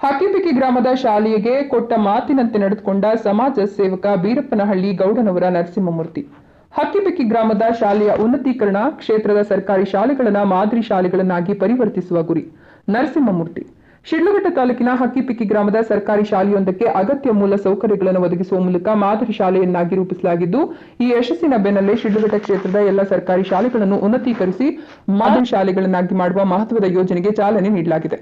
ಹಕ್ಕಿಪಿಕ್ಕಿ ಗ್ರಾಮದ ಶಾಲೆಗೆ ಕೊಟ್ಟ ಮಾತಿನಂತೆ ನಡೆದುಕೊಂಡ ಸಮಾಜ ಸೇವಕ ಬೀರಪ್ಪನಹಳ್ಳಿ ಗೌಡನವರ ನರಸಿಂಹಮೂರ್ತಿ. ಹಕ್ಕಿಪಿಕ್ಕಿ ಗ್ರಾಮದ ಶಾಲೆಯ ಉನ್ನತೀಕರಣ ಕ್ಷೇತ್ರದ ಸರ್ಕಾರಿ ಶಾಲೆಗಳನ್ನ ಮಾದರಿ ಶಾಲೆಗಳನ್ನಾಗಿ ಪರಿವರ್ತಿಸುವ ಗುರಿ. ನರಸಿಂಹಮೂರ್ತಿ. ಶಿಡ್ಲಘಟ್ಟ ತಾಲೂಕಿನ ಹಕ್ಕಿಪಿಕ್ಕಿ ಗ್ರಾಮದ ಸರ್ಕಾರಿ ಶಾಲೆಯೊಂದಕ್ಕೆ ಅಗತ್ಯ ಮೂಲ ಸೌಕರ್ಯಗಳನ್ನು ಒದಗಿಸುವ ಮೂಲಕ ಮಾದರಿ ಶಾಲೆಯನ್ನಾಗಿ ರೂಪಿಸಲಾಗಿದ್ದು, ಈ ಯಶಸ್ಸಿನ ಬೆನ್ನಲ್ಲೇ ಶಿಡ್ಲಘಟ್ಟ ಕ್ಷೇತ್ರದ ಎಲ್ಲ ಸರ್ಕಾರಿ ಶಾಲೆಗಳನ್ನು ಉನ್ನತೀಕರಿಸಿ ಮಾದರಿ ಶಾಲೆಗಳನ್ನಾಗಿ ಮಾಡುವ ಮಹತ್ವದ ಯೋಜನೆಗೆ ಚಾಲನೆ ನೀಡಲಾಗಿದೆ.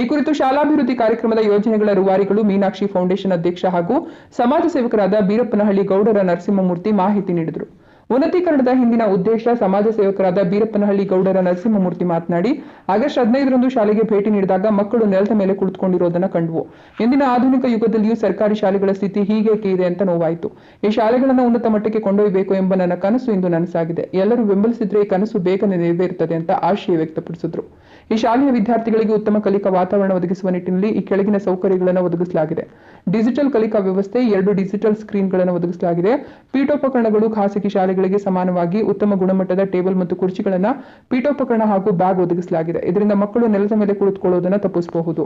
ಈ ಕುರಿತು ಶಾಲಾಭಿವೃದ್ಧಿ ಕಾರ್ಯಕ್ರಮದ ಯೋಜನೆಗಳ ರೂವಾರಿಗಳು ಮೀನಾಕ್ಷಿ ಫೌಂಡೇಶನ್ ಅಧ್ಯಕ್ಷ ಹಾಗೂ ಸಮಾಜ ಸೇವಕರಾದ ಬೀರಪ್ಪನಹಳ್ಳಿ ಗೌಡರ ನರಸಿಂಹಮೂರ್ತಿ ಮಾಹಿತಿ ನೀಡಿದರು. ಉನ್ನತೀಕರಣದ ಹಿಂದಿನ ಉದ್ದೇಶ ಸಮಾಜ ಸೇವಕರಾದ ಬೀರಪ್ಪನಹಳ್ಳಿ ಗೌಡರ ನರಸಿಂಹಮೂರ್ತಿ ಮಾತನಾಡಿ, ಆಗಸ್ಟ್ ಹದಿನೈದರಂದು ಶಾಲೆಗೆ ಭೇಟಿ ನೀಡಿದಾಗ ಮಕ್ಕಳು ನೆಲದ ಮೇಲೆ ಕುಳಿತುಕೊಂಡಿರೋದನ್ನ ಕಂಡುವು. ಇಂದಿನ ಆಧುನಿಕ ಯುಗದಲ್ಲಿಯೂ ಸರ್ಕಾರಿ ಶಾಲೆಗಳ ಸ್ಥಿತಿ ಹೀಗೇಕೆ ಇದೆ ಅಂತ ನೋವಾಯಿತು. ಈ ಶಾಲೆಗಳನ್ನು ಉನ್ನತ ಮಟ್ಟಕ್ಕೆ ಕೊಂಡೊಯ್ಯಬೇಕು ಎಂಬ ನನ್ನ ಕನಸು ಇಂದು ನನಸಾಗಿದೆ. ಎಲ್ಲರೂ ಬೆಂಬಲಿಸಿದ್ರೆ ಈ ಕನಸು ಬೇಗನೆ ನೆರವೇರುತ್ತದೆ ಅಂತ ಆಶಯ ವ್ಯಕ್ತಪಡಿಸಿದ್ರು. ಈ ಶಾಲೆಯ ವಿದ್ಯಾರ್ಥಿಗಳಿಗೆ ಉತ್ತಮ ಕಲಿಕಾ ವಾತಾವರಣ ಒದಗಿಸುವ ನಿಟ್ಟಿನಲ್ಲಿ ಈ ಕೆಳಗಿನ ಸೌಕರ್ಯಗಳನ್ನು ಒದಗಿಸಲಾಗಿದೆ. ಡಿಜಿಟಲ್ ಕಲಿಕಾ ವ್ಯವಸ್ಥೆ, ಎರಡು ಡಿಜಿಟಲ್ ಸ್ಕ್ರೀನ್ಗಳನ್ನು ಒದಗಿಸಲಾಗಿದೆ. ಪೀಠೋಪಕರಣಗಳು ಖಾಸಗಿ ಶಾಲೆಗಳಿಗೆ ಸಮಾನವಾಗಿ ಉತ್ತಮ ಗುಣಮಟ್ಟದ ಟೇಬಲ್ ಮತ್ತು ಕುರ್ಚಿಗಳನ್ನು ಪೀಠೋಪಕರಣ ಹಾಗೂ ಬ್ಯಾಗ್ ಒದಗಿಸಲಾಗಿದೆ. ಇದರಿಂದ ಮಕ್ಕಳು ನೆಲದ ಮೇಲೆ ಕುಳಿತುಕೊಳ್ಳುವುದನ್ನು ತಪ್ಪಿಸಬಹುದು.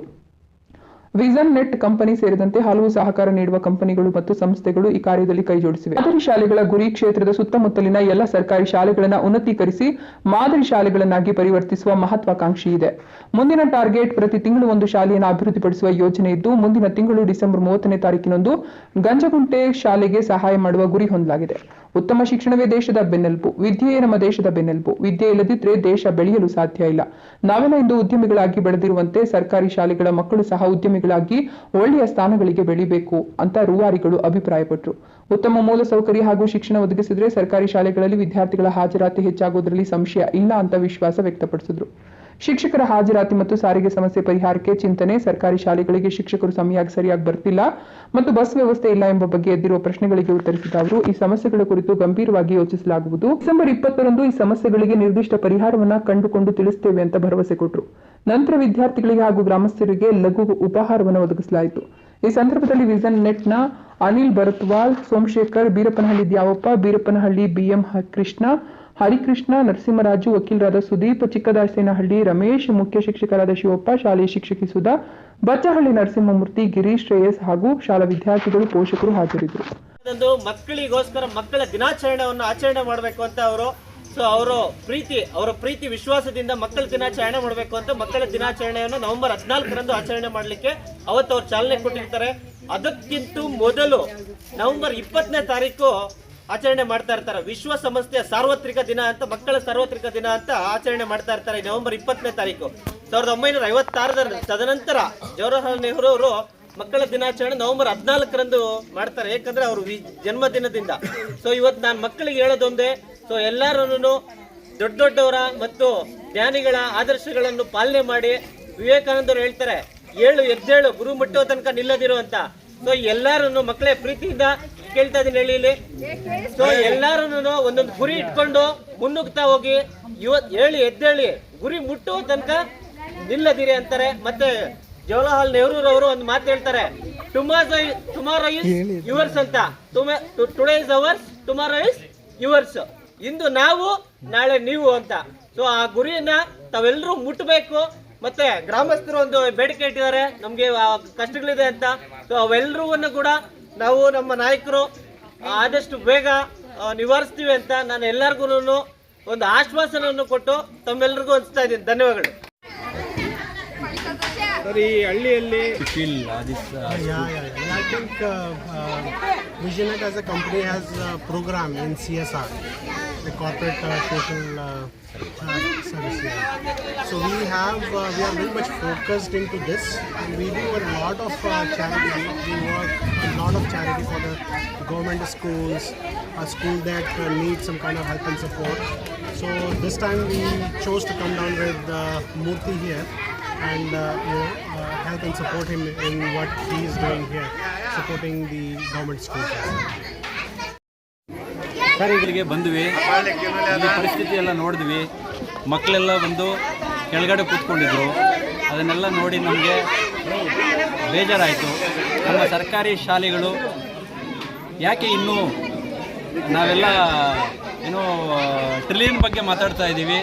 ವಿಸನ್ ನೆಟ್ ಕಂಪನಿ ಸೇರಿದಂತೆ ಹಲವು ಸಹಕಾರ ನೀಡುವ ಕಂಪನಿಗಳು ಮತ್ತು ಸಂಸ್ಥೆಗಳು ಈ ಕಾರ್ಯದಲ್ಲಿ ಕೈಜೋಡಿಸಿವೆ. ಮಾದರಿ ಶಾಲೆಗಳ ಗುರಿ ಕ್ಷೇತ್ರದ ಸುತ್ತಮುತ್ತಲಿನ ಎಲ್ಲ ಸರ್ಕಾರಿ ಶಾಲೆಗಳನ್ನು ಉನ್ನತೀಕರಿಸಿ ಮಾದರಿ ಶಾಲೆಗಳನ್ನಾಗಿ ಪರಿವರ್ತಿಸುವ ಮಹತ್ವಾಕಾಂಕ್ಷಿ ಇದೆ. ಮುಂದಿನ ಟಾರ್ಗೆಟ್ ಪ್ರತಿ ತಿಂಗಳು ಒಂದು ಶಾಲೆಯನ್ನು ಅಭಿವೃದ್ಧಿಪಡಿಸುವ ಯೋಜನೆ ಇದ್ದು, ಮುಂದಿನ ತಿಂಗಳು ಡಿಸೆಂಬರ್ ಮೂವತ್ತನೇ ತಾರೀಕಿನಂದು ಗಂಜಗುಂಟೆ ಶಾಲೆಗೆ ಸಹಾಯ ಮಾಡುವ ಗುರಿ ಹೊಂದಲಾಗಿದೆ. ಉತ್ತಮ ಶಿಕ್ಷಣವೇ ದೇಶದ ಬೆನ್ನೆಲುಬು. ವಿದ್ಯೆಯೇ ನಮ್ಮ ದೇಶದ ಬೆನ್ನೆಲುಬು. ವಿದ್ಯೆ ಇಲ್ಲದಿದ್ರೆ ದೇಶ ಬೆಳೆಯಲು ಸಾಧ್ಯ ಇಲ್ಲ. ನಾವೆಲ್ಲ ಇಂದು ಉದ್ಯಮಿಗಳಾಗಿ ಬೆಳೆದಿರುವಂತೆ ಸರ್ಕಾರಿ ಶಾಲೆಗಳ ಮಕ್ಕಳು ಸಹ ಉದ್ಯಮಿಗಳಾಗಿ ಒಳ್ಳೆಯ ಸ್ಥಾನಗಳಿಗೆ ಬೆಳಿಬೇಕು ಅಂತ ರೂವಾರಿಗಳು ಅಭಿಪ್ರಾಯಪಟ್ಟರು ಉತ್ತಮ ಮೂಲಸೌಕರ್ಯ ಹಾಗೂ ಶಿಕ್ಷಣ ಒದಗಿಸಿದ್ರೆ ಸರ್ಕಾರಿ ಶಾಲೆಗಳಲ್ಲಿ ವಿದ್ಯಾರ್ಥಿಗಳ ಹಾಜರಾತಿ ಹೆಚ್ಚಾಗುವುದರಲ್ಲಿ ಸಂಶಯ ಇಲ್ಲ ಅಂತ ವಿಶ್ವಾಸ ವ್ಯಕ್ತಪಡಿಸಿದ್ರು. ಶಿಕ್ಷಕರ ಹಾಜರಾತಿ ಮತ್ತು ಸಾರಿಗೆ ಸಮಸ್ಯೆ ಪರಿಹಾರಕ್ಕೆ ಚಿಂತನೆ ಸರ್ಕಾರಿ ಶಾಲೆಗಳಿಗೆ ಶಿಕ್ಷಕರು ಸಮಯಾಗಿ ಸರಿಯಾಗಿ ಬರ್ತಿಲ್ಲ ಮತ್ತು ಬಸ್ ವ್ಯವಸ್ಥೆ ಇಲ್ಲ ಎಂಬ ಬಗ್ಗೆ ಎದ್ದಿರುವ ಪ್ರಶ್ನೆಗಳಿಗೆ ಉತ್ತರಿಸಿದ ಅವರು, ಈ ಸಮಸ್ಯೆಗಳ ಕುರಿತು ಗಂಭೀರವಾಗಿ ಯೋಚಿಸಲಾಗುವುದು. ಡಿಸೆಂಬರ್ ಇಪ್ಪತ್ತರಂದು ಈ ಸಮಸ್ಯೆಗಳಿಗೆ ನಿರ್ದಿಷ್ಟ ಪರಿಹಾರವನ್ನ ಕಂಡುಕೊಂಡು ತಿಳಿಸುತ್ತೇವೆ ಅಂತ ಭರವಸೆ ಕೊಟ್ಟರು ನಂತರ ವಿದ್ಯಾರ್ಥಿಗಳಿಗೆ ಹಾಗೂ ಗ್ರಾಮಸ್ಥರಿಗೆ ಲಘು ಉಪಹಾರವನ್ನು ಒದಗಿಸಲಾಯಿತು. ಈ ಸಂದರ್ಭದಲ್ಲಿ ವಿಸನ್ ನೆಟ್ನ ಅನಿಲ್ ಭರತ್ವಾಲ್ ಸೋಮಶೇಖರ್, ಬೀರಪ್ಪನಹಳ್ಳಿ ದ್ಯಾವಪ್ಪ, ಬೀರಪ್ಪನಹಳ್ಳಿ ಬಿಎಂ ಕೃಷ್ಣ, ಹರಿಕೃಷ್ಣ, ನರಸಿಂಹರಾಜು, ವಕೀಲರಾದ ಸುದೀಪ್, ಚಿಕ್ಕದಾಸೇನಹಳ್ಳಿ ರಮೇಶ್, ಮುಖ್ಯ ಶಿಕ್ಷಕರಾದ ಶಿವಪ್ಪ, ಶಾಲೆಯ ಶಿಕ್ಷಕಿ ಸುಧಾ, ಬಚ್ಚಹಳ್ಳಿ ನರಸಿಂಹಮೂರ್ತಿ, ಗಿರೀಶ್, ಶ್ರೇಯಸ್ ಹಾಗೂ ಶಾಲಾ ವಿದ್ಯಾರ್ಥಿಗಳು ಪೋಷಕರು ಹಾಜರಿದ್ದರು. ಮಕ್ಕಳಿಗೋಸ್ಕರ ಮಕ್ಕಳ ದಿನಾಚರಣೆಯನ್ನು ಆಚರಣೆ ಮಾಡಬೇಕು ಅಂತ ಅವರು ಸೊ ಅವರು ಪ್ರೀತಿ, ಅವರ ಪ್ರೀತಿ ವಿಶ್ವಾಸದಿಂದ ಮಕ್ಕಳ ದಿನಾಚರಣೆ ಮಾಡಬೇಕು ಅಂತ ಮಕ್ಕಳ ದಿನಾಚರಣೆಯನ್ನು ನವೆಂಬರ್ ಹದಿನಾಲ್ಕರಂದು ಆಚರಣೆ ಮಾಡಲಿಕ್ಕೆ ಅವತ್ತು ಅವ್ರು ಚಾಲನೆ ಕೊಟ್ಟಿರ್ತಾರೆ. ಅದಕ್ಕಿಂತ ಮೊದಲು ನವೆಂಬರ್ ಇಪ್ಪತ್ತನೇ ತಾರೀಕು ಆಚರಣೆ ಮಾಡ್ತಾ ಇರ್ತಾರೆ. ವಿಶ್ವ ಸಂಸ್ಥೆಯ ಸಾರ್ವತ್ರಿಕ ದಿನ ಅಂತ, ಮಕ್ಕಳ ಸಾರ್ವತ್ರಿಕ ದಿನ ಅಂತ ಆಚರಣೆ ಮಾಡ್ತಾ ಇರ್ತಾರೆ ನವೆಂಬರ್ ಇಪ್ಪತ್ತನೇ ತಾರೀಕು. ಸಾವಿರದ ಒಂಬೈನೂರ ಐವತ್ತಾರರ ತದನಂತರ ಜವಾಹರಲಾಲ್ ನೆಹರು ಅವರು ಮಕ್ಕಳ ದಿನಾಚರಣೆ ನವೆಂಬರ್ ಹದಿನಾಲ್ಕರಂದು ಮಾಡ್ತಾರೆ. ಯಾಕಂದ್ರೆ ಅವರು ಜನ್ಮದಿನದಿಂದ. ಸೊ ಇವತ್ತು ನಾನು ಮಕ್ಕಳಿಗೆ ಹೇಳೋದೊಂದೇ ಸೊ ಎಲ್ಲರೂ ದೊಡ್ಡ ದೊಡ್ಡವರ ಮತ್ತು ಜ್ಞಾನಿಗಳ ಆದರ್ಶಗಳನ್ನು ಪಾಲನೆ ಮಾಡಿ ವಿವೇಕಾನಂದರು ಹೇಳ್ತಾರೆ ಏಳು ಎದ್ದೇಳು ಗುರು ಮುಟ್ಟೋ ತನಕ ನಿಲ್ಲದಿರು ಅಂತ. ಸೊ ಎಲ್ಲಾರನ್ನು ಮಕ್ಕಳೇ ಪ್ರೀತಿಯಿಂದ ಕೇಳ್ತಾ ಇದೀನಿ ಹೇಳಿ ಇಲ್ಲಿ. ಸೊ ಎಲ್ಲಾರನ್ನು ಒಂದೊಂದು ಗುರಿ ಇಟ್ಕೊಂಡು ಮುನ್ನುಗ್ತಾ ಹೋಗಿ ಇವತ್ ಹೇಳಿ ಎದ್ದೇಳಿ ಗುರಿ ಮುಟ್ಟುವ ತನಕ ನಿಲ್ಲದಿರಿ ಅಂತಾರೆ. ಮತ್ತೆ ಜವಾಹರ್ಲಾಲ್ ನೆಹರೂರವರು ಒಂದು ಮಾತು ಹೇಳ್ತಾರೆ ಟುಮಾರೋ ಟುಮಾರೋ ಇಸ್ ಯುವರ್ಸ್ ಅಂತ. Today is ours tomorrow is yours ಇಂದು ನಾವು ನಾಳೆ ನೀವು ಅಂತ. ಸೊ ಆ ಗುರಿಯನ್ನ ತಾವೆಲ್ಲರೂ ಮುಟ್ಟಬೇಕು ಮತ್ತೆ ಗ್ರಾಮಸ್ಥರು ಒಂದು ಬೇಡಿಕೆ ಇಟ್ಟಿದ್ದಾರೆ. ನಮ್ಗೆ ಆ ಕಷ್ಟಗಳಿದೆ ಅಂತ. ಸೊ ಅವೆಲ್ಲರೂ ಕೂಡ ನಾವು ನಮ್ಮ ನಾಯಕರು ಆದಷ್ಟು ಬೇಗ ನಿವಾರಿಸ್ತೀವಿ ಅಂತ ನಾನು ಎಲ್ಲರಿಗೂ ಒಂದು ಆಶ್ವಾಸನವನ್ನು ಕೊಟ್ಟು ತಮ್ಮೆಲ್ಲರಿಗೂ ಹಂಚ್ತಾ ಇದ್ದೀನಿ. ಧನ್ಯವಾದಗಳು. ಸರ್ ಈ ಹಳ್ಳಿಯಲ್ಲಿ I think yeah. As a company has program in C S has the corporate uh, social uh, uh, service. Yeah. So we have, uh, we are very much focused into this. And we do a lot of uh, charity. We work a lot of charity for the government schools, a school that uh, needs some kind of help and support. So this time we chose to come down with uh, Murthy here and uh, you know, uh, help and support him in what he is doing here, supporting the government schools. Sir ಬಂದ್ವಿ. ಈ ಪರಿಸ್ಥಿತಿ ಎಲ್ಲ ನೋಡಿದ್ವಿ. ಮಕ್ಕಳೆಲ್ಲ ಬಂದು ಕೆಳಗಡೆ ಕೂತ್ಕೊಂಡಿದ್ರು. ಅದನ್ನೆಲ್ಲ ನೋಡಿ ನಮಗೆ ಬೇಜಾರಾಯಿತು. ನಮ್ಮ ಸರ್ಕಾರಿ ಶಾಲೆಗಳು ಯಾಕೆ ಇನ್ನೂ ನಾವೆಲ್ಲ ಏನೋ ಟ್ರಿಲಿಯನ್ ಬಗ್ಗೆ ಮಾತಾಡ್ತಾ ಇದ್ದೀವಿ.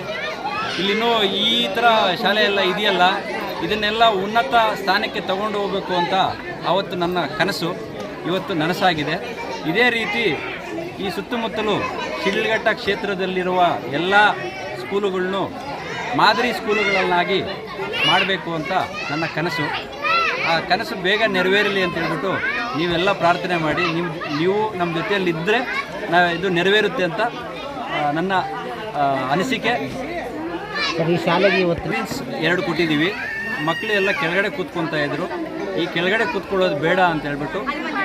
ಇಲ್ಲಿನೂ ಈ ಥರ ಶಾಲೆ ಎಲ್ಲ ಇದೆಯಲ್ಲ, ಇದನ್ನೆಲ್ಲ ಉನ್ನತ ಸ್ಥಾನಕ್ಕೆ ತಗೊಂಡು ಹೋಗಬೇಕು ಅಂತ ಆವತ್ತು ನನ್ನ ಕನಸು, ಇವತ್ತು ನನಸಾಗಿದೆ. ಇದೇ ರೀತಿ ಈ ಸುತ್ತಮುತ್ತಲು ಶಿಡ್ಲಘಟ್ಟ ಕ್ಷೇತ್ರದಲ್ಲಿರುವ ಎಲ್ಲ ಸ್ಕೂಲುಗಳನ್ನು ಮಾದರಿ ಸ್ಕೂಲುಗಳನ್ನಾಗಿ ಮಾಡಬೇಕು ಅಂತ ನನ್ನ ಕನಸು. ಆ ಕನಸು ಬೇಗ ನೆರವೇರಲಿ ಅಂತ ಹೇಳ್ಬಿಟ್ಟು ನೀವೆಲ್ಲ ಪ್ರಾರ್ಥನೆ ಮಾಡಿ ನೀವು ನೀವು ನಮ್ಮ ಜೊತೆಯಲ್ಲಿದ್ದರೆ ನಾ ಇದು ನೆರವೇರುತ್ತೆ ಅಂತ ನನ್ನ ಅನಿಸಿಕೆ. ಈ ಶಾಲೆಗೆ ಇವತ್ತು ಮೀನ್ಸ್ ಎರಡು ಕೊಟ್ಟಿದ್ದೀವಿ ಮಕ್ಕಳು ಎಲ್ಲ ಕೆಳಗಡೆ ಕೂತ್ಕೊತಾ ಇದ್ದರು ಈ ಕೆಳಗಡೆ ಕೂತ್ಕೊಳ್ಳೋದು ಬೇಡ ಅಂತ ಹೇಳ್ಬಿಟ್ಟು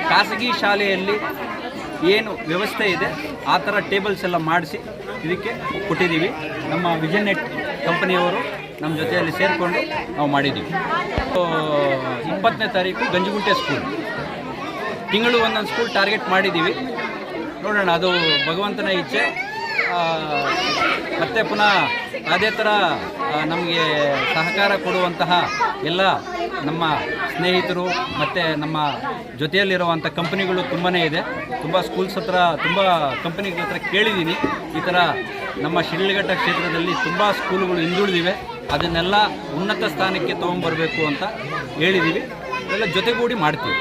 ಖಾಸಗಿ ಶಾಲೆಯಲ್ಲಿ ಏನು ವ್ಯವಸ್ಥೆ ಇದೆ, ಆ ಥರ ಟೇಬಲ್ಸ್ ಎಲ್ಲ ಮಾಡಿಸಿ ಇದಕ್ಕೆ ಕೊಟ್ಟಿದ್ದೀವಿ. ನಮ್ಮ ವಿಜನ್ ನೆಟ್ ಕಂಪನಿಯವರು ನಮ್ಮ ಜೊತೆಯಲ್ಲಿ ಸೇರಿಕೊಂಡು ನಾವು ಮಾಡಿದ್ದೀವಿ. ಇಪ್ಪತ್ತನೇ ತಾರೀಕು ಗಂಜಿಗುಂಟೆ ಸ್ಕೂಲ್ ತಿಂಗಳು ಒಂದೊಂದು ಸ್ಕೂಲ್ ಟಾರ್ಗೆಟ್ ಮಾಡಿದ್ದೀವಿ. ನೋಡೋಣ, ಅದು ಭಗವಂತನ ಇಚ್ಛೆ. ಮತ್ತೆ ಪುನಃ ಅದೇ ಥರ ನಮಗೆ ಸಹಕಾರ ಕೊಡುವಂತಹ ಎಲ್ಲ ನಮ್ಮ ಸ್ನೇಹಿತರು ಮತ್ತು ನಮ್ಮ ಜೊತೆಯಲ್ಲಿರುವಂಥ ಕಂಪ್ನಿಗಳು ತುಂಬಾ ಇದೆ. ತುಂಬ ಸ್ಕೂಲ್ಸ್ ಹತ್ರ, ತುಂಬ ಕಂಪ್ನಿಗಳ ಹತ್ರ ಕೇಳಿದ್ದೀನಿ. ಈ ಥರ ನಮ್ಮ ಶಿಡ್ಲಘಟ್ಟ ಕ್ಷೇತ್ರದಲ್ಲಿ ತುಂಬ ಸ್ಕೂಲುಗಳು ಹಿಂದುಳಿದಿವೆ. ಅದನ್ನೆಲ್ಲ ಉನ್ನತ ಸ್ಥಾನಕ್ಕೆ ತೊಗೊಂಬರಬೇಕು ಅಂತ ಹೇಳಿದ್ದೀವಿ ಎಲ್ಲ ಜೊತೆಗೂಡಿ ಮಾಡ್ತೀವಿ.